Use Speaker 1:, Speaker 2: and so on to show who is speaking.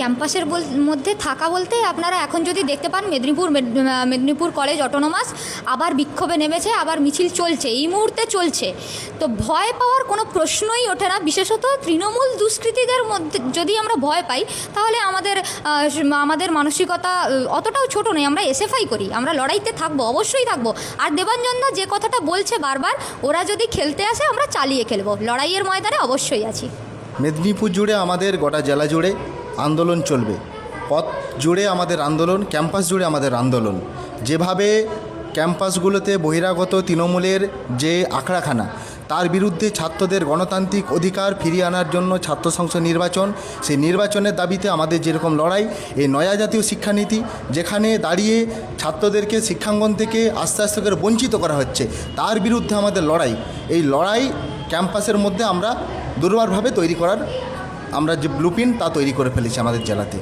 Speaker 1: ক্যাম্পাসের মধ্যে থাকা বলতে আপনারা এখন যদি দেখতে পান মেদিনীপুর মেদিনীপুর কলেজ অটোনোমাস আবার বিক্ষোভে নেমেছে, আবার মিছিল চলছে, এই মুহূর্তে চলছে। তো ভয় পাওয়ার কোনো প্রশ্নই ওঠে না। বিশেষত তৃণমূল দুষ্কৃতীদের মধ্যে যদি আমরা ভয় পাই, তাহলে আমাদের আমাদের মানসিকতা অতটাও ছোট নয়। আমরা এসএফআই করি, আমরা লড়াইতে থাকব, অবশ্যই থাকব। আর দেবাঞ্জনদা যে কথাটা বলছে বারবার, ওরা যদি খেলতে আসে, আমরা চালিয়ে খেলব। লড়াইয়ের ময়দানে অবশ্যই আছি।
Speaker 2: মেদিনীপুর জুড়ে আমাদের গোটা জেলা জুড়ে আন্দোলন চলবে। পথ জুড়ে আমাদের আন্দোলন, ক্যাম্পাস জুড়ে আমাদের আন্দোলন। যেভাবে ক্যাম্পাসগুলোতে বহিরাগত তৃণমূলের যে আখড়াখানা, তার বিরুদ্ধে ছাত্রদের গণতান্ত্রিক অধিকার ফিরিয়ে আনার জন্য ছাত্র সংসদ নির্বাচন, সেই নির্বাচনের দাবিতে আমাদের যেরকম লড়াই, এই নয়া জাতীয় শিক্ষানীতি, যেখানে দাঁড়িয়ে ছাত্রদেরকে শিক্ষাঙ্গন থেকে আস্তে আস্তে করে বঞ্চিত করা হচ্ছে, তার বিরুদ্ধে আমাদের লড়াই। এই লড়াই ক্যাম্পাসের মধ্যে আমরা দুর্বারভাবে তৈরি করার আমরা যে ব্লুপ্রিন্ট তা তৈরি করে ফেলেছি আমাদের জেলাতে।